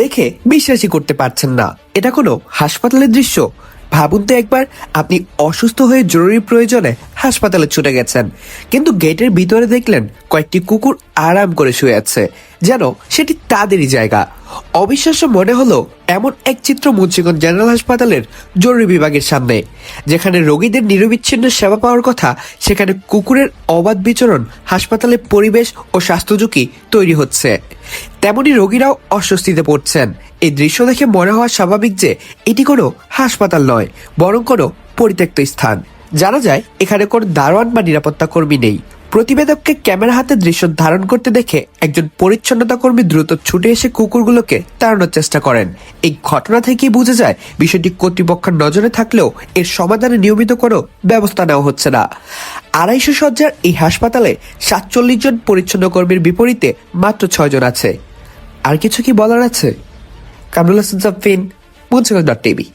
দেখে বিশ্বাসই করতে পারছেন না। এটা কোনো হাসপাতালের দৃশ্য। ভাবুন তো একবার, আপনি অসুস্থ হয়ে জরুরি প্রয়োজনে হাসপাতালে ছুটে গেছেন। কিন্তু গেটের ভিতরে দেখলেন কয়েকটি কুকুর আরাম করে শুয়ে আছে, যেন সেটি তাদেরই জায়গা। অবিশ্বাস্য মনে হলো এমন এক চিত্র মুন্সিগঞ্জ জেনারেল হাসপাতালের জরুরি বিভাগের সামনে, যেখানে রোগীদের নিরবিচ্ছিন্ন সেবা পাওয়ার কথা সেখানে কুকুরের অবাধ বিচরণ, হাসপাতালের পরিবেশ ও স্বাস্থ্য ঝুঁকি তৈরি হচ্ছে। তেমনি রোগীরাও অস্বস্তিতে পড়ছেন। এই দৃশ্য দেখে মনে হওয়া স্বাভাবিক যে এটি কোনো হাসপাতাল নয়, বরং কোনো পরিত্যক্ত স্থান। জানা যায়, এখানে কোনো দারোয়ান বা নিরাপত্তা কর্মী নেই। প্রতিবেদককে ক্যামেরা হাতে দৃশ্য ধারণ করতে দেখে একজন পরিচ্ছন্নতা কর্মী দ্রুত ছুটে এসে কুকুরগুলোকে তাড়ানোর চেষ্টা করেন। এই ঘটনা থেকেই বোঝা যায়, বিষয়টি কর্তৃপক্ষের নজরে থাকলেও এর সমাধানে নিয়মিত কোনো ব্যবস্থা নেওয়া হচ্ছে না। আড়াইশো সজ্জার এই হাসপাতালে সাতচল্লিশ জন পরিচ্ছন্ন কর্মীর বিপরীতে মাত্র ছয়জন আছে। আর কিছু কি বলার আছে? Kamrul Hasan Jafin Munshiganj dot TV.